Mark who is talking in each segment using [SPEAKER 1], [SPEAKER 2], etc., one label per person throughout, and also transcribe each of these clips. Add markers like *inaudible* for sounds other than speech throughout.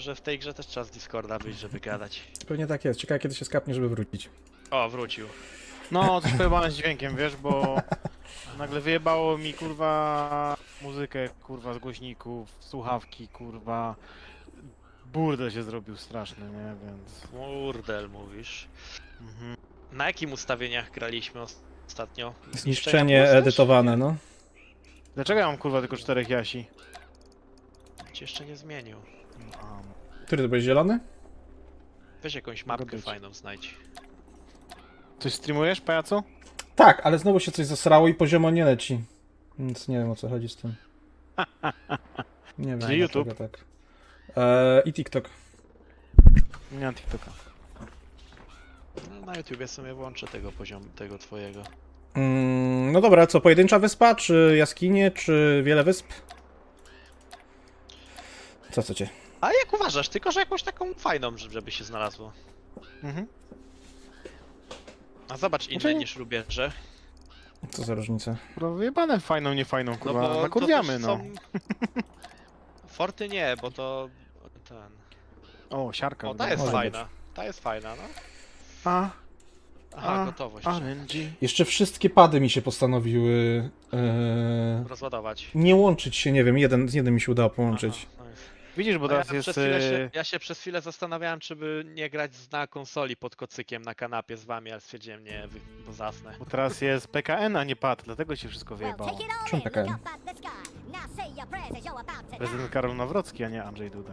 [SPEAKER 1] że w tej grze też trzeba z Discorda wyjść, żeby gadać.
[SPEAKER 2] Pewnie tak jest. Ciekawe kiedy się skapnie, żeby wrócić.
[SPEAKER 1] O, wrócił.
[SPEAKER 3] No, coś pojebane z dźwiękiem, wiesz, bo nagle wyjebało mi kurwa muzykę, kurwa z głośników, słuchawki, kurwa. Burdel się zrobił straszny, nie, więc.
[SPEAKER 1] Murdel mówisz.
[SPEAKER 3] Mhm.
[SPEAKER 1] Na jakim ustawieniach graliśmy os- ostatnio?
[SPEAKER 2] Zniszczenie edytowane, no.
[SPEAKER 3] Dlaczego ja mam kurwa tylko czterech jasi?
[SPEAKER 1] Ci jeszcze nie zmienił.
[SPEAKER 2] Który to był zielony?
[SPEAKER 1] Weź jakąś mapkę
[SPEAKER 3] być.
[SPEAKER 1] fajną znajdź.
[SPEAKER 3] Coś streamujesz, pajacu?
[SPEAKER 2] Tak, ale znowu się coś zasrało i poziomo nie leci. Więc nie wiem o co chodzi z tym. *laughs* Nie wiem.
[SPEAKER 3] Czyli
[SPEAKER 2] dlaczego
[SPEAKER 3] YouTube?
[SPEAKER 2] Tak. Eee, I TikTok.
[SPEAKER 3] Nie mam TikToka.
[SPEAKER 1] No, na YouTubie sobie włączę tego poziomu, tego twojego.
[SPEAKER 2] Mm, no dobra, co, pojedyncza wyspa, czy jaskinie, czy wiele wysp? Co chcecie?
[SPEAKER 1] A jak uważasz? Tylko, że jakąś taką fajną, żeby się znalazło.
[SPEAKER 3] Mhm.
[SPEAKER 1] A zobacz inne
[SPEAKER 3] Znaczy-
[SPEAKER 1] niż rubieże.
[SPEAKER 2] Co za różnica?
[SPEAKER 3] Kurwa, wyjebane fajną, niefajną,
[SPEAKER 1] No
[SPEAKER 3] kurwa,
[SPEAKER 1] bo to
[SPEAKER 3] nakurwiamy,
[SPEAKER 1] też
[SPEAKER 3] no.
[SPEAKER 1] są- *laughs* Forty nie, bo to... ten...
[SPEAKER 3] O, siarka.
[SPEAKER 1] O, ta jest
[SPEAKER 2] Może
[SPEAKER 1] fajna. Ta jest fajna, no.
[SPEAKER 3] A,
[SPEAKER 1] Aha,
[SPEAKER 3] A,
[SPEAKER 1] gotowość.
[SPEAKER 3] RNG.
[SPEAKER 2] Jeszcze wszystkie pady mi się postanowiły eee,
[SPEAKER 1] Rozładować.
[SPEAKER 2] nie łączyć się, nie wiem, jeden, z jednym mi się udało połączyć.
[SPEAKER 1] Aha.
[SPEAKER 3] Widzisz, bo
[SPEAKER 1] A ja,
[SPEAKER 3] teraz jest...
[SPEAKER 1] przez chwilę się,
[SPEAKER 3] y,
[SPEAKER 1] ja się przez chwilę zastanawiałem, czy by nie grać z- na konsoli pod kocykiem na kanapie z wami, ale stwierdziłem nie, wy- bo zasnę.
[SPEAKER 3] Bo teraz jest PKN, a nie PAD, dlatego się wszystko wyjebało.
[SPEAKER 2] Czemu taka?
[SPEAKER 3] Prezydent Karol Nawrocki, a nie Andrzej Duda.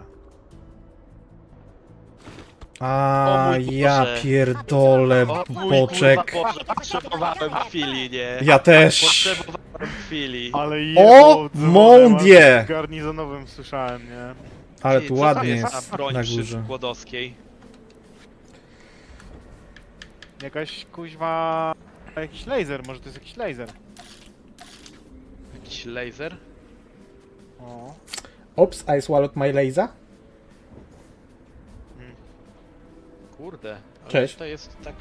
[SPEAKER 2] A
[SPEAKER 1] mój
[SPEAKER 2] ja
[SPEAKER 1] Boże.
[SPEAKER 2] pierdolę,
[SPEAKER 1] O mój
[SPEAKER 2] boczek.
[SPEAKER 1] potrzebowałem chwili, nie?
[SPEAKER 2] Ja też.
[SPEAKER 1] Potrzebowałem chwili.
[SPEAKER 3] Ale
[SPEAKER 2] O, Mondie!
[SPEAKER 3] W garnizonowym słyszałem, nie?
[SPEAKER 2] Ale
[SPEAKER 1] Ty,
[SPEAKER 2] tu
[SPEAKER 1] co
[SPEAKER 2] ładnie jest
[SPEAKER 1] za broń
[SPEAKER 2] na
[SPEAKER 1] przy
[SPEAKER 2] górze.
[SPEAKER 1] Głodowskiej.
[SPEAKER 3] Jakaś kuźwa... Jakiś laser, może to jest jakiś laser.
[SPEAKER 1] Jakiś laser?
[SPEAKER 3] O.
[SPEAKER 2] Ops, I swallowed my laser.
[SPEAKER 1] Kurde. ale
[SPEAKER 2] Cześć.
[SPEAKER 1] To jest tak...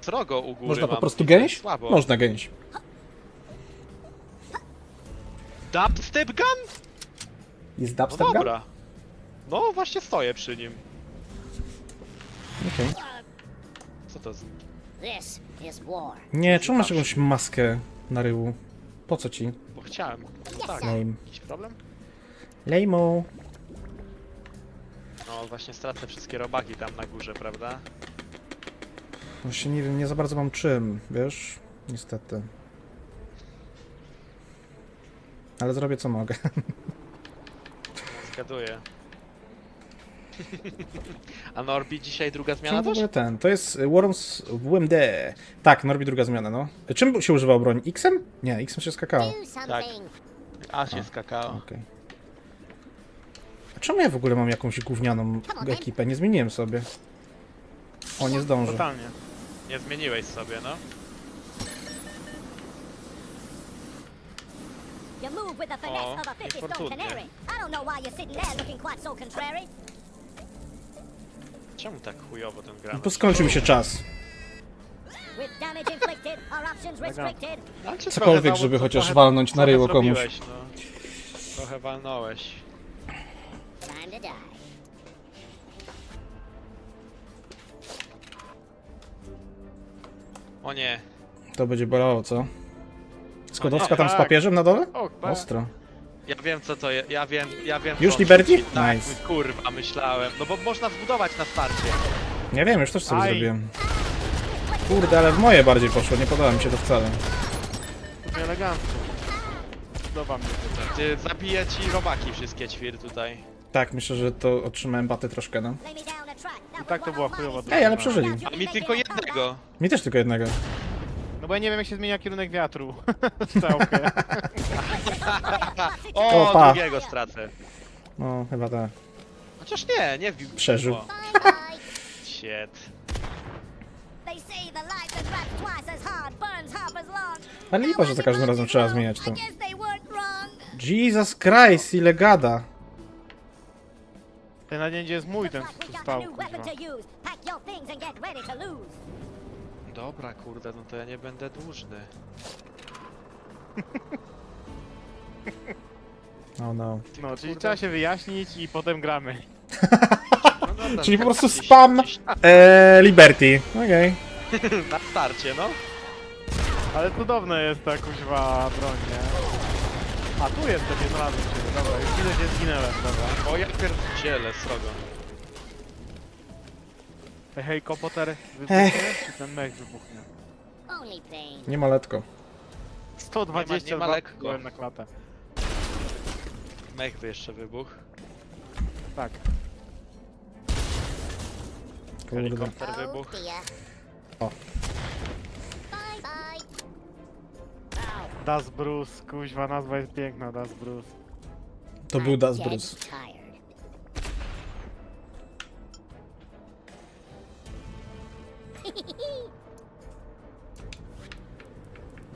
[SPEAKER 1] Srogo u góry
[SPEAKER 2] Można po
[SPEAKER 1] mam,
[SPEAKER 2] prostu gęś?
[SPEAKER 1] Słabo.
[SPEAKER 2] Można gęś.
[SPEAKER 1] Dubstep gun?
[SPEAKER 2] Jest
[SPEAKER 1] No
[SPEAKER 2] dubstep gun?
[SPEAKER 1] dobra. No właśnie stoję przy nim.
[SPEAKER 2] Okej.
[SPEAKER 1] Co to z...
[SPEAKER 4] This is war.
[SPEAKER 2] Nie, czemu masz jakąś maskę na ryłu? Po co ci?
[SPEAKER 1] Bo chciałem. No tak.
[SPEAKER 2] Lame.
[SPEAKER 1] Jakiś problem?
[SPEAKER 2] Lejmo.
[SPEAKER 1] No właśnie stracę wszystkie robaki tam na górze, prawda?
[SPEAKER 2] Właśnie nie wiem, nie za bardzo mam czym, wiesz? Niestety. Ale zrobię co mogę.
[SPEAKER 1] Zgaduję. *laughs* A Norbi dzisiaj druga zmiana
[SPEAKER 2] Czemu w
[SPEAKER 1] też?
[SPEAKER 2] ogóle ten? To jest y, Worms WMD. Tak, Norbi druga zmiana, no. Czym się używał broń? X-em? Nie, X-em się skakało.
[SPEAKER 4] Do something.
[SPEAKER 1] A się skakao.
[SPEAKER 2] Okej. A czemu ja w ogóle mam jakąś gównianą ekipę? Nie zmieniłem sobie. O, nie zdążę.
[SPEAKER 3] Totalnie.
[SPEAKER 1] Nie zmieniłeś sobie, no.
[SPEAKER 4] You move with the
[SPEAKER 1] Oh,
[SPEAKER 4] finesse of a 50 stone
[SPEAKER 1] niefortunnie.
[SPEAKER 4] canary. I don't know why you're sitting there looking quite so contrary.
[SPEAKER 1] Czemu tak chujowo ten gra?
[SPEAKER 2] Bo skończył mi się czas.
[SPEAKER 4] With damage inflicted, our options restricted.
[SPEAKER 1] Ale czy
[SPEAKER 2] Cokolwiek,
[SPEAKER 1] trochę
[SPEAKER 2] żeby chociaż
[SPEAKER 1] trochę-
[SPEAKER 2] walnąć na
[SPEAKER 1] trochę
[SPEAKER 2] ryło komuś.
[SPEAKER 1] zrobiłeś, No. Trochę walnąłeś.
[SPEAKER 4] Time to die.
[SPEAKER 1] O nie.
[SPEAKER 2] To będzie bolało, co? Skłodowska
[SPEAKER 1] nie,
[SPEAKER 2] tam z
[SPEAKER 3] tak.
[SPEAKER 2] papieżem na dole? Ostro.
[SPEAKER 1] Ja wiem co to jest. Ja wiem, ja wiem.
[SPEAKER 2] Już
[SPEAKER 1] co
[SPEAKER 2] Liberty?
[SPEAKER 1] Tak,
[SPEAKER 2] Nice.
[SPEAKER 1] kurwa, myślałem. No bo można zbudować na starcie.
[SPEAKER 2] Nie wiem, już też sobie
[SPEAKER 3] Aj.
[SPEAKER 2] zrobiłem. Kurde, ale w moje bardziej poszło, nie podoba mi się to wcale.
[SPEAKER 3] elegancko. Podoba mi się to.
[SPEAKER 1] Ty zabije ci robaki wszystkie ćwir tutaj.
[SPEAKER 2] Tak, myślę, że to otrzymałem baty troszkę, no.
[SPEAKER 3] I tak to była chujowa.
[SPEAKER 2] Ej, ale przeżyli.
[SPEAKER 1] A mi tylko jednego.
[SPEAKER 2] Mi też tylko jednego.
[SPEAKER 3] Bo ja nie wiem jak się zmienia kierunek wiatru. *laughs* *laughs*
[SPEAKER 1] O,
[SPEAKER 2] O, pa.
[SPEAKER 1] drugiego stracę.
[SPEAKER 2] No, chyba tak.
[SPEAKER 1] Chociaż nie, nie wbił.
[SPEAKER 2] Przeżył.
[SPEAKER 1] O. Shit.
[SPEAKER 4] They say the life that raps twice as hard burns half as long.
[SPEAKER 2] Ale lipa, że za każdym razem trzeba zmieniać to.
[SPEAKER 4] I guess they weren't wrong.
[SPEAKER 2] Jesus Christ, ile gada.
[SPEAKER 3] Ten na dzień jest mój ten
[SPEAKER 4] Looks like we
[SPEAKER 3] co
[SPEAKER 4] got a
[SPEAKER 3] stał,
[SPEAKER 4] new weapon
[SPEAKER 3] kurwa.
[SPEAKER 4] to use. Pack your things and get ready to lose.
[SPEAKER 1] Dobra, kurde, no to ja nie będę dłużny.
[SPEAKER 2] Oh no.
[SPEAKER 3] No, czyli
[SPEAKER 1] kurde.
[SPEAKER 3] trzeba się wyjaśnić i potem gramy.
[SPEAKER 1] No dobra,
[SPEAKER 2] Czyli po
[SPEAKER 1] tak
[SPEAKER 2] prostu
[SPEAKER 1] gdzieś-
[SPEAKER 2] spam.
[SPEAKER 1] gdzieś
[SPEAKER 2] Eee, Liberty. Okej. *laughs*
[SPEAKER 1] Na starcie, no.
[SPEAKER 3] Ale cudowne jest ta kuźwa broń, nie? A tu jestem, nie znalazłem się. Dobra, już widzę, że zginęłem, dobra.
[SPEAKER 1] O, ja pierdzielę, srogo.
[SPEAKER 3] Hej, hej, kopoter wybuchnie, czy ten mech wybuchnie?
[SPEAKER 4] Only pain.
[SPEAKER 2] Nie ma letko.
[SPEAKER 3] 120
[SPEAKER 1] nie ma lekko.
[SPEAKER 3] byłem na klatę.
[SPEAKER 1] Mech by jeszcze wybuch.
[SPEAKER 3] Tak.
[SPEAKER 2] Kurde.
[SPEAKER 1] Helikopter wybuch.
[SPEAKER 4] Oh dear.
[SPEAKER 2] O.
[SPEAKER 4] Bye bye.
[SPEAKER 3] Das Bruce, kuźwa, nazwa jest piękna, Das Bruce.
[SPEAKER 2] To był Das
[SPEAKER 4] dead
[SPEAKER 2] Bruce.
[SPEAKER 4] tired.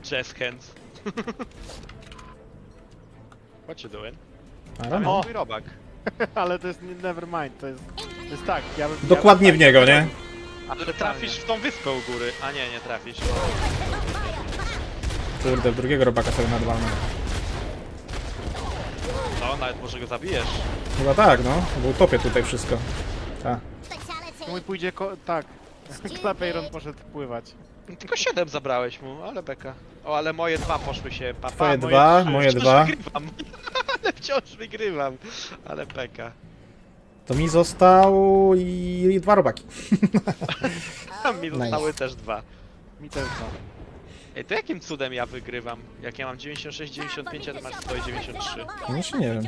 [SPEAKER 1] Jazz hands. What you doing? Tam jest mój robak. *laughs*
[SPEAKER 3] Ale to jest nie- never mind, to jest, to jest tak, ja bym...
[SPEAKER 2] Dokładnie w niego, nie?
[SPEAKER 1] Ale trafisz w tą wyspę u góry. A nie, nie trafisz.
[SPEAKER 2] Kurde, drugiego robaka sobie nadwalmy.
[SPEAKER 1] No, nawet może go zabijesz.
[SPEAKER 2] Chyba tak, no. Bo utopię tutaj wszystko. Tak.
[SPEAKER 3] Mój
[SPEAKER 4] Fatality.
[SPEAKER 3] pójdzie ko... tak. *laughs* Klapejron poszedł pływać.
[SPEAKER 1] Tylko 7 zabrałeś mu, ale beka. O, ale moje dwa poszły się, papa.
[SPEAKER 2] Twoje
[SPEAKER 3] moje
[SPEAKER 2] dwa,
[SPEAKER 3] trzy.
[SPEAKER 2] moje
[SPEAKER 1] Wciąż
[SPEAKER 2] dwa.
[SPEAKER 1] wygrywam. *laughs* ale wciąż wygrywam. Ale beka.
[SPEAKER 2] To mi został i dwa robaki. *laughs*
[SPEAKER 1] Mi zostały też dwa.
[SPEAKER 3] Mi też no.
[SPEAKER 1] Ej, to jakim cudem ja wygrywam? Jak ja mam 96, 95, a ty masz 100 i 93.
[SPEAKER 2] No jeszcze nie wiem.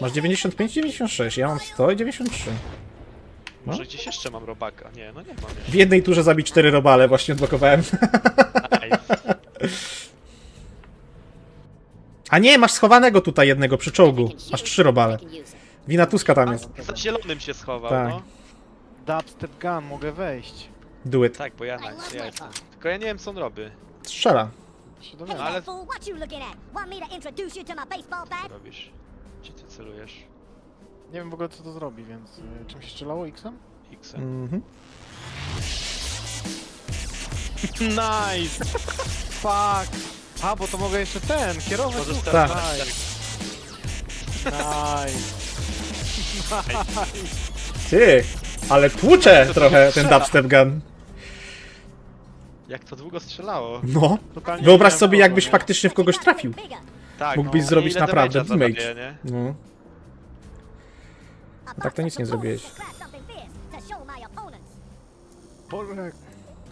[SPEAKER 2] Masz 95, 96, ja mam 100 i 93.
[SPEAKER 1] Może gdzieś jeszcze mam robaka? Nie, no nie mam
[SPEAKER 2] W
[SPEAKER 1] jeszcze.
[SPEAKER 2] jednej turze zabić cztery robale, właśnie odblokowałem.
[SPEAKER 1] Nice. *laughs*
[SPEAKER 2] A nie, masz schowanego tutaj jednego przy czołgu. Masz trzy robale. Wina Tuska tam jest.
[SPEAKER 1] Za zielonym się schował,
[SPEAKER 2] Tak.
[SPEAKER 1] no.
[SPEAKER 3] Dubstep gun, mogę wejść.
[SPEAKER 2] Do it.
[SPEAKER 1] Tak, bo ja, na, ja jestem. Tylko ja nie wiem co on robi.
[SPEAKER 2] Strzela.
[SPEAKER 3] Się dowiemy.
[SPEAKER 1] Ale-
[SPEAKER 4] Ale... Fool, what you looking at? Want me to introduce you to my baseball bat?
[SPEAKER 1] Co robisz? Gdzie ty celujesz?
[SPEAKER 3] Nie wiem w ogóle co to zrobi, więc... y, Czym się strzelało? X-em?
[SPEAKER 1] X.
[SPEAKER 2] Mhm. *laughs*
[SPEAKER 3] Nice! Fuck! A, bo to mogę jeszcze ten, kierować
[SPEAKER 1] Możesz teraz
[SPEAKER 2] Tak.
[SPEAKER 3] Nice. Nice.
[SPEAKER 2] Ty, ale tłucze trochę ten dubstep gun.
[SPEAKER 1] Jak to długo strzelało?
[SPEAKER 2] No.
[SPEAKER 3] Totalnie nie
[SPEAKER 2] Wyobraź sobie, jakbyś
[SPEAKER 3] nie?
[SPEAKER 2] faktycznie w kogoś trafił.
[SPEAKER 1] Tak,
[SPEAKER 2] Mógłbyś
[SPEAKER 1] no.
[SPEAKER 2] zrobić
[SPEAKER 1] Ile
[SPEAKER 2] naprawdę
[SPEAKER 1] damage'a
[SPEAKER 2] damage.
[SPEAKER 1] zadaje, nie?
[SPEAKER 2] No. Tak to nic nie zrobiłeś.
[SPEAKER 3] Boże,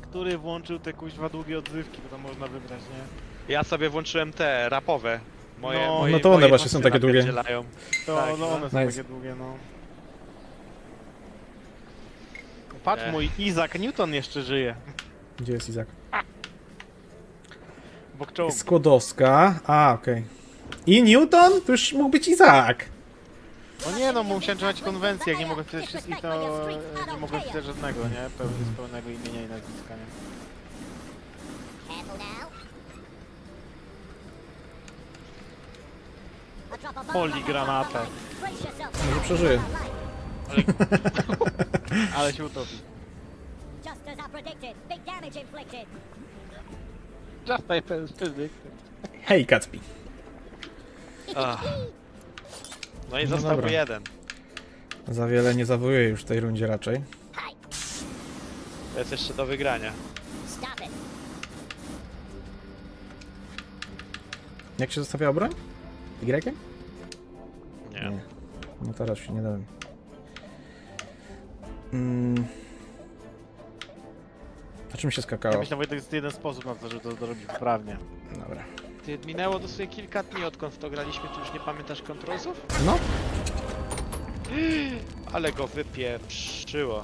[SPEAKER 3] który włączył te kuźwa długie odzywki, bo tam można wybrać, nie?
[SPEAKER 1] Ja sobie włączyłem te rapowe. Moje,
[SPEAKER 3] No.
[SPEAKER 1] moje,
[SPEAKER 2] No to one
[SPEAKER 1] moje
[SPEAKER 2] właśnie są takie długie.
[SPEAKER 1] napierdzielają.
[SPEAKER 3] To
[SPEAKER 1] Tak,
[SPEAKER 3] no,
[SPEAKER 1] no.
[SPEAKER 3] one są
[SPEAKER 2] Nice.
[SPEAKER 3] takie długie, no. Patrz,
[SPEAKER 1] Ech.
[SPEAKER 3] mój Isaac Newton jeszcze żyje.
[SPEAKER 2] Gdzie jest Izak?
[SPEAKER 3] Bok czołgu.
[SPEAKER 2] Skłodowska. A, okej. I Newton? To już mógł być Izak.
[SPEAKER 3] No nie no, musiałem trzymać konwencję, jak nie mogę wpisać wszystkich, to e, nie mogę wpisać żadnego, nie? Pełny, z pełnego imienia i nazwiska, nie? Poli granatę.
[SPEAKER 2] Może przeżyje.
[SPEAKER 3] Ale się utopi.
[SPEAKER 4] Just as I predicted, big damage inflicted.
[SPEAKER 3] Just like predicted.
[SPEAKER 2] Hej, Kacpi.
[SPEAKER 1] Ach. No i
[SPEAKER 2] No
[SPEAKER 1] został
[SPEAKER 2] dobra.
[SPEAKER 1] jeden.
[SPEAKER 2] Za wiele nie zawojuję już w tej rundzie raczej.
[SPEAKER 1] To jest jeszcze do wygrania.
[SPEAKER 4] stop it.
[SPEAKER 2] Jak się zostawia broń? Y?
[SPEAKER 1] Nie.
[SPEAKER 2] No teraz się nie dałem. Mm. A czym się
[SPEAKER 3] Ja
[SPEAKER 2] skakało?
[SPEAKER 3] myślę, że to jest jeden sposób na to, żeby to zrobić poprawnie.
[SPEAKER 2] Dobra.
[SPEAKER 1] Ty, minęło dosłownie kilka dni odkąd w to graliśmy, tu już nie pamiętasz kontrolsów?
[SPEAKER 2] No, *gasps*
[SPEAKER 1] Ale go wypieprzyło.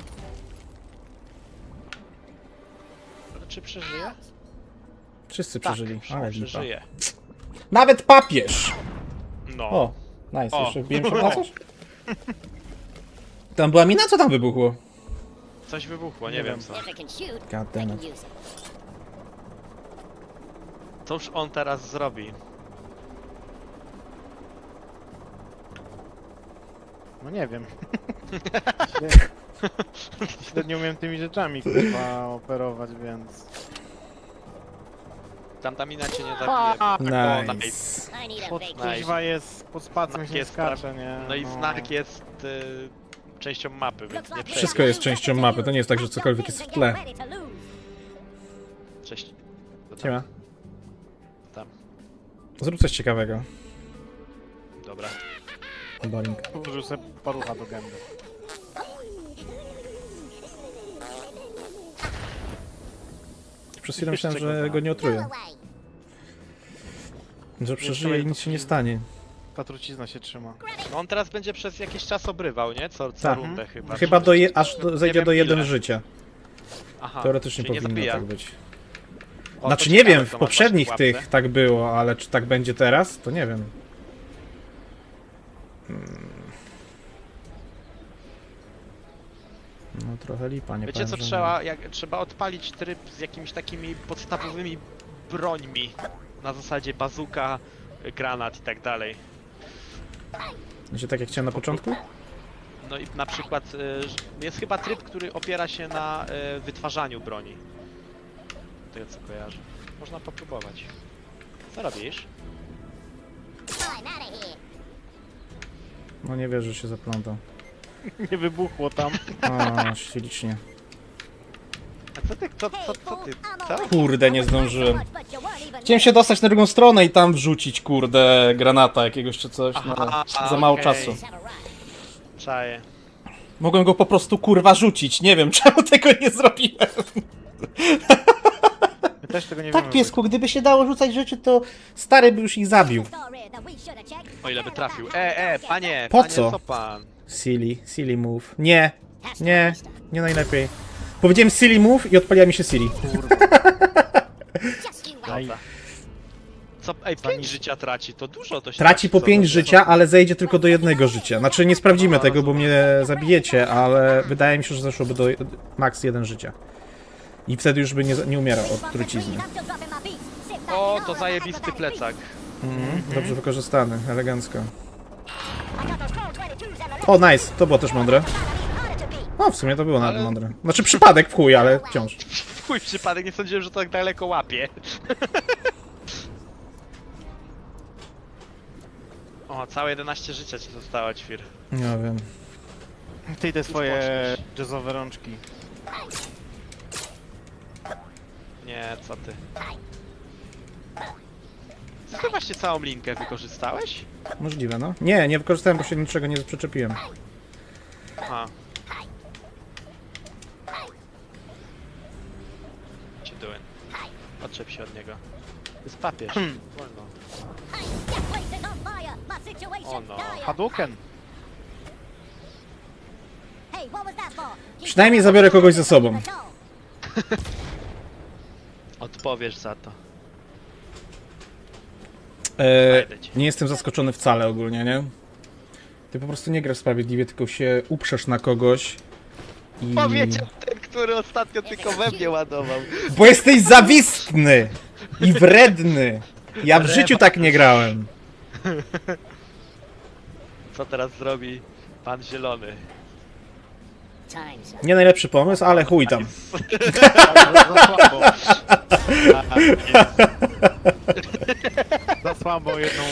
[SPEAKER 1] Ale czy przeżyje?
[SPEAKER 2] wszyscy
[SPEAKER 1] Tak,
[SPEAKER 2] przeżyli. Ale lipa.
[SPEAKER 1] przeżyje.
[SPEAKER 2] Nawet papież!
[SPEAKER 1] No.
[SPEAKER 2] O, nice,
[SPEAKER 1] O.
[SPEAKER 2] jeszcze wbiłem się na *laughs* coś? Tam była mina, co tam wybuchło?
[SPEAKER 1] Coś wybuchło, nie,
[SPEAKER 3] Nie
[SPEAKER 1] wiem co.
[SPEAKER 4] If it can shoot,
[SPEAKER 2] God
[SPEAKER 4] I
[SPEAKER 2] damn
[SPEAKER 4] can
[SPEAKER 2] it.
[SPEAKER 4] use it.
[SPEAKER 1] Cóż on teraz zrobi?
[SPEAKER 3] No nie wiem. *laughs* Średnio umiem tymi rzeczami kurwa operować, więc...
[SPEAKER 1] Tamta mina cię nie zabije.
[SPEAKER 3] Fuck!
[SPEAKER 2] Nice.
[SPEAKER 4] I need a
[SPEAKER 3] Pod,
[SPEAKER 4] big
[SPEAKER 1] Nice.
[SPEAKER 3] kuźwa jest, pod spacją
[SPEAKER 1] Znak
[SPEAKER 3] się
[SPEAKER 1] jest
[SPEAKER 3] skacze, nie?
[SPEAKER 1] No i znak jest y, częścią mapy, więc nie przejdzie.
[SPEAKER 2] Wszystko jest częścią mapy, to nie jest tak, że cokolwiek jest w tle.
[SPEAKER 1] Cześć. To tam,
[SPEAKER 2] Siema. Zrób coś ciekawego.
[SPEAKER 1] dobra.
[SPEAKER 2] Bowling.
[SPEAKER 3] Użył sobie parucha do gęby.
[SPEAKER 2] Przez chwilę myślałem, że go nie otruję. Że przeżyje i nic się nie stanie.
[SPEAKER 3] Ta trucizna się trzyma.
[SPEAKER 1] No on teraz będzie przez jakiś czas obrywał, nie? Co, co
[SPEAKER 2] Tak.
[SPEAKER 1] rundę chyba.
[SPEAKER 2] Chyba do je, aż do, zejdzie
[SPEAKER 1] wiem
[SPEAKER 2] do jeden
[SPEAKER 1] ile.
[SPEAKER 2] życia.
[SPEAKER 1] Aha,
[SPEAKER 2] Teoretycznie
[SPEAKER 1] czyli nie
[SPEAKER 2] powinno
[SPEAKER 1] zabija.
[SPEAKER 2] tak być.
[SPEAKER 1] O, to
[SPEAKER 2] Znaczy nie
[SPEAKER 1] ciekawe,
[SPEAKER 2] wiem, w
[SPEAKER 1] ma
[SPEAKER 2] poprzednich tych tak było, ale czy tak będzie teraz, to nie wiem. Hmm. No trochę lipa, nie
[SPEAKER 1] Wiecie
[SPEAKER 2] powiem,
[SPEAKER 1] co
[SPEAKER 2] że
[SPEAKER 1] trzeba? Jak, trzeba odpalić tryb z jakimiś takimi podstawowymi brońmi. Na zasadzie bazuka, granat i tak dalej.
[SPEAKER 2] Nie. Będzie tak jak chciałem na początku?
[SPEAKER 1] No i na przykład y, jest chyba tryb, który opiera się na y, wytwarzaniu broni. Tego co kojarzę. Można popróbować. Co robisz?
[SPEAKER 2] No nie wierzę, że się zaplątał. *laughs*
[SPEAKER 3] Nie wybuchło tam.
[SPEAKER 2] O, ślicznie.
[SPEAKER 1] A co ty, co, co, co ty, co?
[SPEAKER 2] Kurde, nie zdążyłem. Chciałem się dostać na drugą stronę i tam wrzucić, kurde, granata jakiegoś czy coś, no,
[SPEAKER 1] Aha,
[SPEAKER 2] za mało
[SPEAKER 1] okej.
[SPEAKER 2] czasu.
[SPEAKER 1] Czaję.
[SPEAKER 2] Mogłem go po prostu, kurwa, rzucić, nie wiem *laughs* czemu tego nie zrobiłem.
[SPEAKER 3] My też tego nie
[SPEAKER 2] Tak,
[SPEAKER 3] wiemy.
[SPEAKER 2] piesku, gdyby się dało rzucać rzeczy, to stary by już ich zabił.
[SPEAKER 1] O ile by trafił. E, e, panie,
[SPEAKER 2] Po
[SPEAKER 1] panie,
[SPEAKER 2] co?
[SPEAKER 1] co pan?
[SPEAKER 2] Silly, silly move. Nie, nie, nie najlepiej. Powiedziałem silly move i odpaliła mi się silly.
[SPEAKER 1] Dobra. Co, ej, pięć życia traci, to dużo to się
[SPEAKER 2] Traci po
[SPEAKER 1] co
[SPEAKER 2] 5
[SPEAKER 1] to-
[SPEAKER 2] życia, ale zejdzie tylko do jednego życia. Znaczy nie sprawdzimy tego, bo mnie zabijecie, ale wydaje mi się, że zeszłoby do max 1 życia. I wtedy już by nie, nie umierał od trucizny.
[SPEAKER 1] O, to zajebisty plecak.
[SPEAKER 2] Mhm, dobrze wykorzystany, elegancko. O, nice, to było też mądre. O, w sumie to było nawet
[SPEAKER 1] Ale-
[SPEAKER 2] mądre. Znaczy przypadek w chuj, ale wciąż.
[SPEAKER 1] Chuj przypadek, nie sądziłem, że to tak daleko łapie. *laughs* o, całe 11 życia ci zostało, ćwir.
[SPEAKER 2] Nie wiem.
[SPEAKER 3] Ty te swoje jazzowe rączki.
[SPEAKER 1] Nie, co ty. Ty właśnie całą linkę wykorzystałeś?
[SPEAKER 2] Możliwe, no. Nie, nie wykorzystałem, bo się niczego nie przyczepiłem.
[SPEAKER 1] Aha. What you doing? Odczep się od niego. To jest papież. Wolno. O no.
[SPEAKER 3] Hadouken!
[SPEAKER 2] Przynajmniej zabiorę kogoś ze sobą. *laughs*
[SPEAKER 1] Odpowiesz za to.
[SPEAKER 2] E,
[SPEAKER 1] Znajdę cię.
[SPEAKER 2] nie jestem zaskoczony wcale ogólnie, nie? Ty po prostu nie grasz sprawiedliwie, tylko się uprzesz na kogoś i...
[SPEAKER 1] Powiedział ten, który ostatnio tylko we mnie ładował.
[SPEAKER 2] Bo jesteś zawistny i wredny. Ja w życiu tak nie grałem.
[SPEAKER 1] Co teraz zrobi pan zielony?
[SPEAKER 2] Nie najlepszy pomysł, ale chuj tam.
[SPEAKER 3] Za słabo. Za słabo jedną...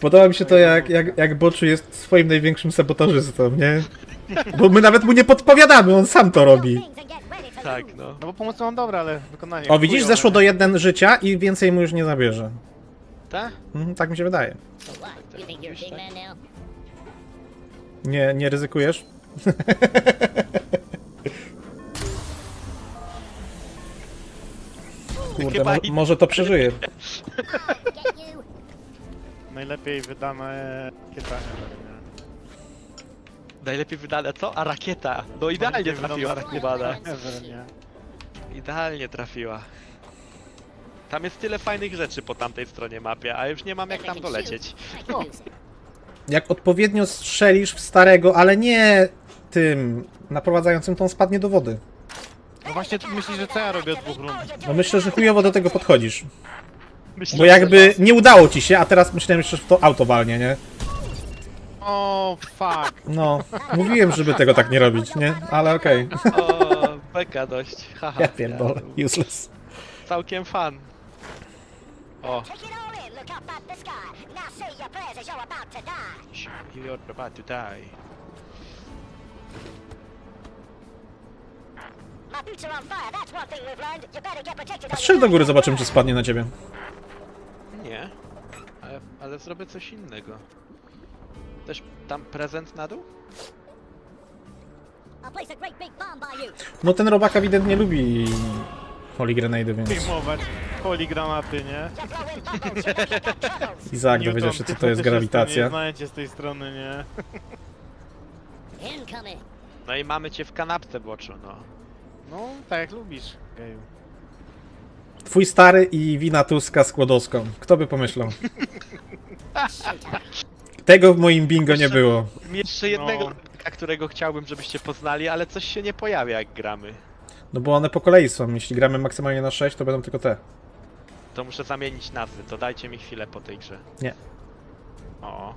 [SPEAKER 2] Podoba mi się to, jak, jak, jak Boczu jest swoim największym sabotażystą, nie? Bo my nawet mu nie podpowiadamy, on sam to robi.
[SPEAKER 1] Tak, no.
[SPEAKER 3] No bo pomysły mam dobre, ale wykonanie...
[SPEAKER 2] O, widzisz,
[SPEAKER 3] chujowe,
[SPEAKER 2] zeszło do jeden życia i więcej mu już nie zabierze.
[SPEAKER 1] Tak?
[SPEAKER 2] Mhm, tak mi się wydaje. Nie, nie ryzykujesz? *laughs* Kurde, mo może to przeżyje. *laughs*
[SPEAKER 3] Najlepiej wydane pytanie.
[SPEAKER 1] Najlepiej wydane co? A rakieta. No idealnie trafiła rakieta.
[SPEAKER 3] Nie?
[SPEAKER 1] Idealnie trafiła. Tam jest tyle fajnych rzeczy po tamtej stronie mapy, a już nie mam jak tam dolecieć.
[SPEAKER 2] Jak odpowiednio strzelisz w starego, ale nie tym naprowadzającym, to on spadnie do wody.
[SPEAKER 3] No właśnie tu myślisz, że co ja robię od dwóch rund?
[SPEAKER 2] No myślę, że chujowo do tego podchodzisz.
[SPEAKER 1] Myślę,
[SPEAKER 2] Bo
[SPEAKER 1] że
[SPEAKER 2] jakby nie udało ci się, a teraz myślałem jeszcze, że w to auto walnie, nie?
[SPEAKER 3] O, fuck.
[SPEAKER 2] No, mówiłem, żeby tego tak nie robić, nie? Ale okej.
[SPEAKER 1] O, beka dość. *laughs* Haha.
[SPEAKER 2] Ja pierdolę, useless.
[SPEAKER 1] Całkiem fan. O,
[SPEAKER 4] Take it all in, look up at the sky. Now say your prayers as you're about to die.
[SPEAKER 1] you're about to die.
[SPEAKER 2] Strzel do góry, zobaczymy, czy spadnie na ciebie.
[SPEAKER 1] Nie. Ale, ale zrobię coś innego. Też tam prezent na dół?
[SPEAKER 2] No ten robak ewidentnie lubi Holy Grenade, więc...
[SPEAKER 3] Nie?
[SPEAKER 4] You better get troubles.
[SPEAKER 2] Izak dowiedział się, co to jest
[SPEAKER 3] też Nie
[SPEAKER 2] grawitacja.
[SPEAKER 3] znajecie z tej strony, nie?
[SPEAKER 4] Incoming.
[SPEAKER 1] No i mamy cię w kanapce, boczu, no.
[SPEAKER 3] No, tak jak lubisz, geju.
[SPEAKER 2] Twój stary i wina Tuska z Kłodowską. Kto by pomyślał? *laughs* Tego w moim bingo nie było.
[SPEAKER 1] Jeszcze jednego
[SPEAKER 3] No.
[SPEAKER 1] no. którego chciałbym, żebyście poznali, ale coś się nie pojawia jak gramy.
[SPEAKER 2] No bo one po kolei są. Jeśli gramy maksymalnie na 6, to będą tylko te.
[SPEAKER 1] To muszę zamienić nazwy, to dajcie mi chwilę po tej grze.
[SPEAKER 2] Nie.
[SPEAKER 1] O,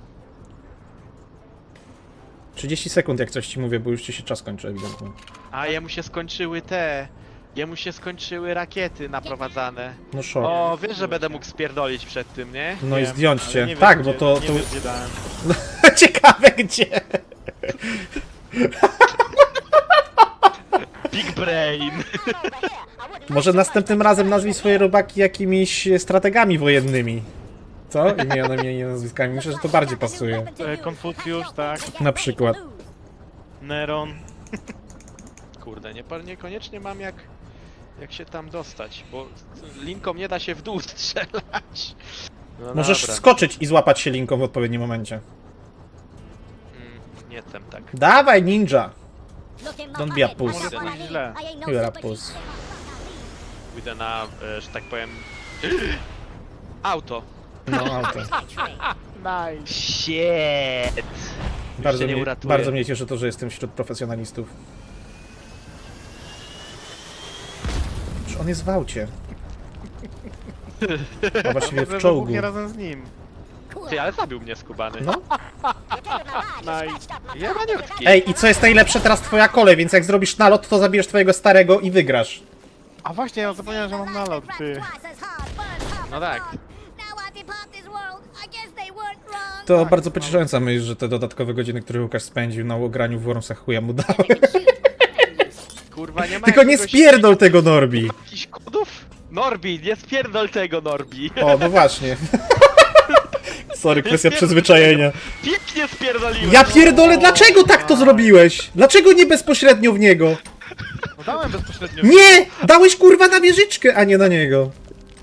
[SPEAKER 2] 30 sekund, jak coś ci mówię, bo już ci się czas kończy ewidentnie.
[SPEAKER 1] a jemu się skończyły te... Jemu się skończyły rakiety naprowadzane.
[SPEAKER 2] No szok.
[SPEAKER 1] O, wiesz, że będę mógł spierdolić przed tym, nie?
[SPEAKER 2] No i
[SPEAKER 3] Wiem,
[SPEAKER 2] zdjąć
[SPEAKER 3] ale
[SPEAKER 2] cię.
[SPEAKER 3] nie wiem,
[SPEAKER 2] Tak, bo to... To...
[SPEAKER 3] dałem. *laughs*
[SPEAKER 2] Ciekawe gdzie. *laughs*
[SPEAKER 1] Big Brain!
[SPEAKER 2] Może następnym razem nazwij swoje robaki jakimiś strategami wojennymi. Co? Imionami i nazwiskami. Myślę, że to bardziej pasuje.
[SPEAKER 3] E, Konfucjusz, tak.
[SPEAKER 2] Na przykład.
[SPEAKER 3] Neron. *laughs*
[SPEAKER 1] Kurde, nie, niekoniecznie mam jak... Jak się tam dostać, bo linką nie da się w dół *laughs* strzelać. No
[SPEAKER 2] Możesz
[SPEAKER 1] dobra.
[SPEAKER 2] skoczyć i złapać się linką w odpowiednim momencie.
[SPEAKER 1] Mm, nie chcę tak.
[SPEAKER 2] Dawaj, ninja! Don't be a puss.
[SPEAKER 3] Źle.
[SPEAKER 2] You're a puss.
[SPEAKER 1] Pójdę na, e, że tak powiem... *gasps* Auto.
[SPEAKER 2] No, *laughs* auto.
[SPEAKER 3] Nice.
[SPEAKER 1] Shit!
[SPEAKER 2] Bardzo
[SPEAKER 1] nie
[SPEAKER 2] mnie,
[SPEAKER 1] uratuje.
[SPEAKER 2] bardzo mnie cieszy to, że jestem wśród profesjonalistów. Czy on jest w aucie? A właściwie w
[SPEAKER 3] Nie
[SPEAKER 2] czołgu.
[SPEAKER 3] razem z nim.
[SPEAKER 1] Ty, ale zabił mnie skubany.
[SPEAKER 2] No.
[SPEAKER 4] You
[SPEAKER 3] Nice.
[SPEAKER 1] Jebaniutki.
[SPEAKER 2] Ej, i co jest najlepsze teraz twoja kole, więc jak zrobisz nalot, to zabijesz twojego starego i wygrasz.
[SPEAKER 3] A właśnie, ja zapomniałem, że mam nalot, ty.
[SPEAKER 1] No tak.
[SPEAKER 2] To bardzo pocieszająca myśl, że te dodatkowe godziny, które Łukasz spędził na graniu w Wormsach chuja mu dały.
[SPEAKER 1] Kurwa, nie ma
[SPEAKER 2] Tylko nie
[SPEAKER 1] jakiegoś-
[SPEAKER 2] spierdol tego Norbi!
[SPEAKER 1] Jakiś kodów? Norbi, nie spierdol tego Norbi.
[SPEAKER 2] O, no właśnie. *laughs* Sorry, kwestia przyzwyczajenia.
[SPEAKER 1] Pięknie spierdoliłem.
[SPEAKER 2] Ja pierdolę, dlaczego tak to zrobiłeś? Dlaczego nie bezpośrednio w niego?
[SPEAKER 3] No dałem bezpośrednio.
[SPEAKER 2] Nie! Dałeś kurwa na wieżyczkę, a nie na niego.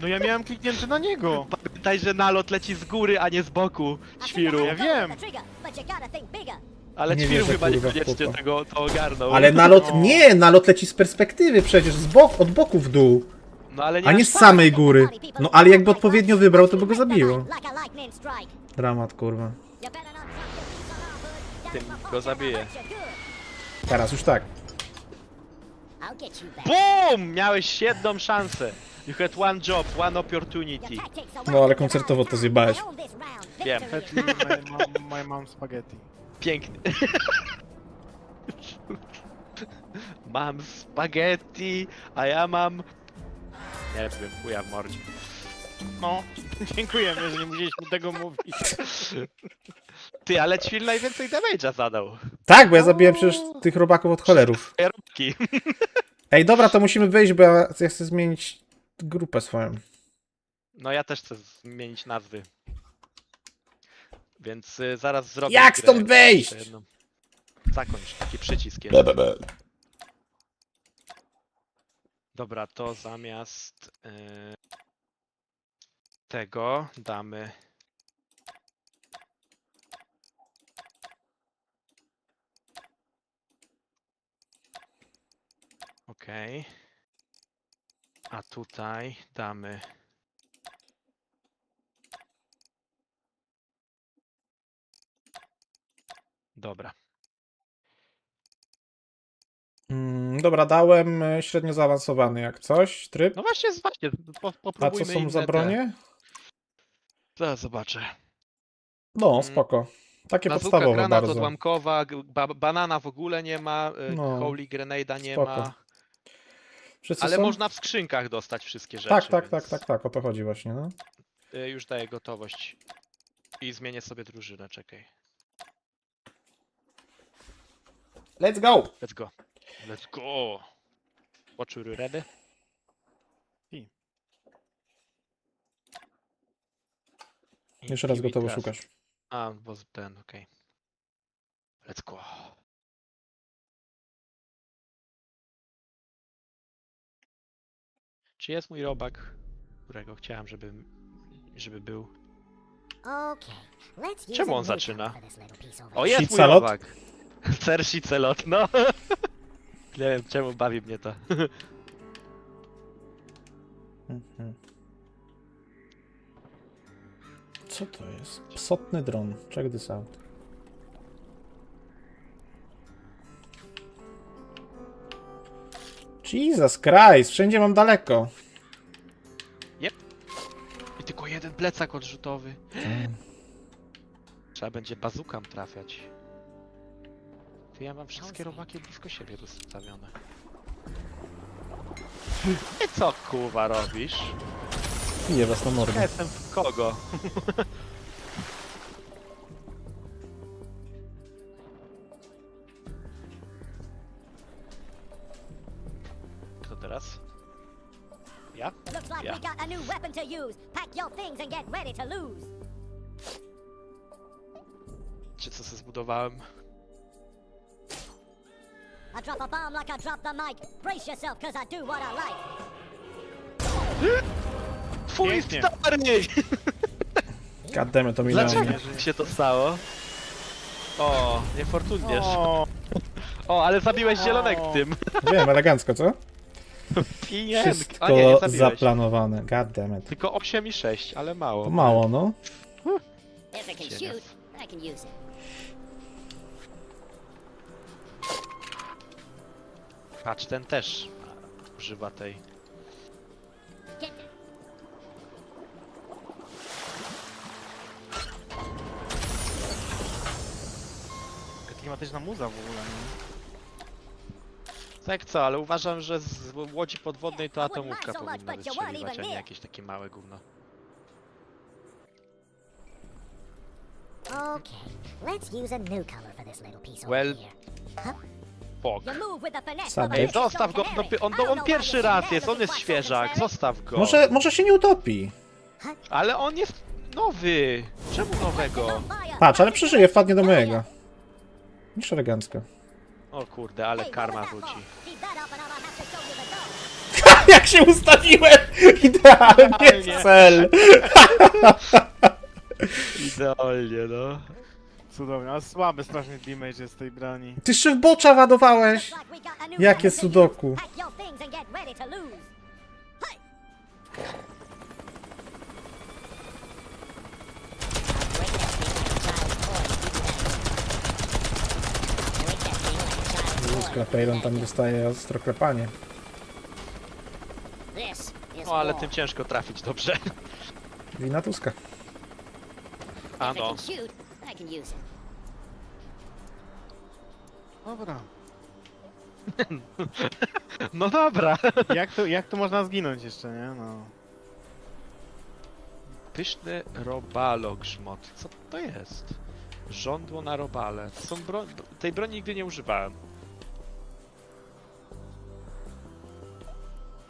[SPEAKER 3] No ja miałem kliknięty na niego.
[SPEAKER 1] Pamiętaj, że nalot leci z góry, a nie z boku. Świru.
[SPEAKER 3] Ja wiem.
[SPEAKER 1] Ale
[SPEAKER 2] Nie
[SPEAKER 1] świru
[SPEAKER 2] wierzę,
[SPEAKER 1] chyba
[SPEAKER 2] kurwa, w
[SPEAKER 1] niekoniecznie tego to ogarnął.
[SPEAKER 2] Ale nalot,
[SPEAKER 3] No.
[SPEAKER 2] nie, nalot leci z perspektywy przecież, z bok, od boku w dół,
[SPEAKER 1] No ale nie
[SPEAKER 2] a nie
[SPEAKER 1] aż
[SPEAKER 2] z
[SPEAKER 1] tak.
[SPEAKER 2] samej góry. No ale jakby odpowiednio wybrał, to by go zabiło. Dramat, kurwa.
[SPEAKER 1] Tym go zabije.
[SPEAKER 2] Teraz już tak.
[SPEAKER 1] BUM! Miałeś jedną szansę. You had one job, one opportunity.
[SPEAKER 2] No, ale koncertowo to zjebałeś.
[SPEAKER 1] Wiem.
[SPEAKER 3] My, mom, my mom spaghetti.
[SPEAKER 1] Piękny. mam spaghetti, a ja mam... Nie wiem, chuja w mordzie.
[SPEAKER 3] No, *laughs* dziękujemy, że nie musieliśmy tego mówić.
[SPEAKER 1] Ty, ale Ćwil najwięcej damage'a zadał.
[SPEAKER 2] Tak, bo ja zabiłem przecież tych robaków od cholerów. Ej, dobra, to musimy wyjść, bo ja chcę zmienić grupę swoją.
[SPEAKER 1] No ja też chcę zmienić nazwy. Więc y, zaraz zrobię.
[SPEAKER 2] Jak
[SPEAKER 1] grę
[SPEAKER 2] stąd wyjść?
[SPEAKER 1] jeszcze jedną. Zakończ, taki przycisk jest. Dobra, to zamiast y, tego damy. Okej. A tutaj damy. Dobra.
[SPEAKER 2] Mm, dobra, dałem e, średnio zaawansowany jak coś, tryb.
[SPEAKER 1] No właśnie, właśnie, po,
[SPEAKER 2] A co są
[SPEAKER 1] inne
[SPEAKER 2] za
[SPEAKER 1] te-
[SPEAKER 2] bronie?
[SPEAKER 1] Zaraz zobaczę.
[SPEAKER 2] No,
[SPEAKER 1] Mm.
[SPEAKER 2] spoko. Takie
[SPEAKER 1] Bazuka,
[SPEAKER 2] podstawowe
[SPEAKER 1] granat
[SPEAKER 2] bardzo.
[SPEAKER 1] odłamkowa, g- ba banana w ogóle nie ma, y,
[SPEAKER 2] No,
[SPEAKER 1] Holy Grenade'a nie
[SPEAKER 2] spoko.
[SPEAKER 1] ma.
[SPEAKER 2] Wszyscy
[SPEAKER 1] Ale
[SPEAKER 2] są?
[SPEAKER 1] można w skrzynkach dostać wszystkie rzeczy.
[SPEAKER 2] Tak, tak, tak,
[SPEAKER 1] więc,
[SPEAKER 2] tak, tak, o to chodzi właśnie, no.
[SPEAKER 1] y, Już daję gotowość. I zmienię sobie drużynę, czekaj.
[SPEAKER 2] Let's go!
[SPEAKER 1] Let's go. Let's go. Watch you ready?
[SPEAKER 3] I.
[SPEAKER 2] Jeszcze raz gotowo szukasz.
[SPEAKER 1] A, bo z- ten, okej. Let's go. Czy jest mój robak, którego chciałem, żeby, żeby był?
[SPEAKER 4] Okay, let's use
[SPEAKER 1] Czemu on zaczyna? O, jest mój
[SPEAKER 2] Shitsalot?
[SPEAKER 1] robak! *laughs* Cersi celot, no. *laughs* Nie wiem, czemu bawi mnie to.
[SPEAKER 2] Mhm. *laughs* Co to jest? Psotny dron. Check this out. Jesus Christ, wszędzie mam daleko.
[SPEAKER 1] I tylko jeden plecak odrzutowy. Trzeba będzie bazukam trafiać. Ty ja mam wszystkie robaki blisko siebie ustawione. I co kurwa robisz?
[SPEAKER 2] Bije was na mordę.
[SPEAKER 1] jestem w kogo? *laughs*
[SPEAKER 4] Pack your things and get ready to lose.
[SPEAKER 1] Czy co sobie zbudowałem?
[SPEAKER 4] I drop a bomb like I drop the mic. Brace yourself, cause I do what I like.
[SPEAKER 1] Twój
[SPEAKER 3] Pięknie.
[SPEAKER 1] stary! *laughs*
[SPEAKER 2] Goddammit, to minęło
[SPEAKER 1] Dlaczego
[SPEAKER 2] mnie.
[SPEAKER 1] się to stało? O, niefortunnież.
[SPEAKER 3] O,
[SPEAKER 1] O, ale zabiłeś zielonek tym.
[SPEAKER 2] Wiem, elegancko, co? *laughs*
[SPEAKER 1] Pijenk. A
[SPEAKER 2] Wszystko
[SPEAKER 1] nie, nie zabiłeś.
[SPEAKER 2] zaplanowane. Goddammit.
[SPEAKER 1] Tylko 8 i 6, ale mało.
[SPEAKER 2] To mało, no.
[SPEAKER 4] If it can
[SPEAKER 1] Cienias.
[SPEAKER 4] shoot, I can use it.
[SPEAKER 1] Patrz, ten też używa tej.
[SPEAKER 4] Get
[SPEAKER 3] klimatyczna muza w ogóle, nie?
[SPEAKER 1] Tak co, ale uważam, że z łodzi podwodnej to atomówka powinna wystrzeliwać, a nie jakieś takie małe gówno.
[SPEAKER 4] Okay, let's use a new color for this little piece
[SPEAKER 1] Well,
[SPEAKER 4] here.
[SPEAKER 1] Ej,
[SPEAKER 4] Mexican
[SPEAKER 1] zostaw go, no, on, on, pierwszy raz jest, on jest świeżak, zostaw go.
[SPEAKER 2] Może, może się nie utopi.
[SPEAKER 1] Ale on jest nowy. Czemu nowego?
[SPEAKER 2] Patrz, ale przeżyje, wpadnie do mojego. Niż elegancko.
[SPEAKER 1] O kurde, ale karma wróci. *laughs*
[SPEAKER 2] Jak się ustawiłem! Idealnie w cel! *laughs*
[SPEAKER 1] Idealnie, no.
[SPEAKER 3] Cudownie, ale słaby strasznie damage jest z tej broni.
[SPEAKER 2] Ty jeszcze w bocza ładowałeś!
[SPEAKER 4] New
[SPEAKER 2] Jakie sudoku.
[SPEAKER 4] use. Pack your things and get ready to lose. Hey.
[SPEAKER 2] Skrapejron tam dostaje ostro klepanie.
[SPEAKER 4] This is
[SPEAKER 1] No ale tym ciężko trafić, dobrze.
[SPEAKER 2] Wina Tuska.
[SPEAKER 1] A no.
[SPEAKER 3] Dobra. *laughs*
[SPEAKER 1] No dobra.
[SPEAKER 3] Jak to, jak tu można zginąć jeszcze, nie? No.
[SPEAKER 1] Pyszny robalo grzmot. Co to jest? Żądło na robale. To są bro... Tej broni nigdy nie używałem.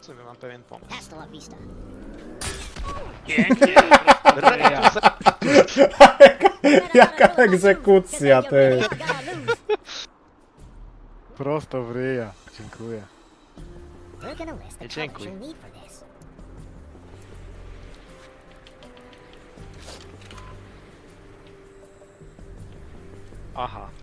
[SPEAKER 1] W sumie mam pewien pomysł.
[SPEAKER 4] Hasta la vista. *laughs*
[SPEAKER 2] Jaka egzekucja, ty!
[SPEAKER 3] Prosto w ryja. Dziękuję.
[SPEAKER 1] Dziękuję. Aha.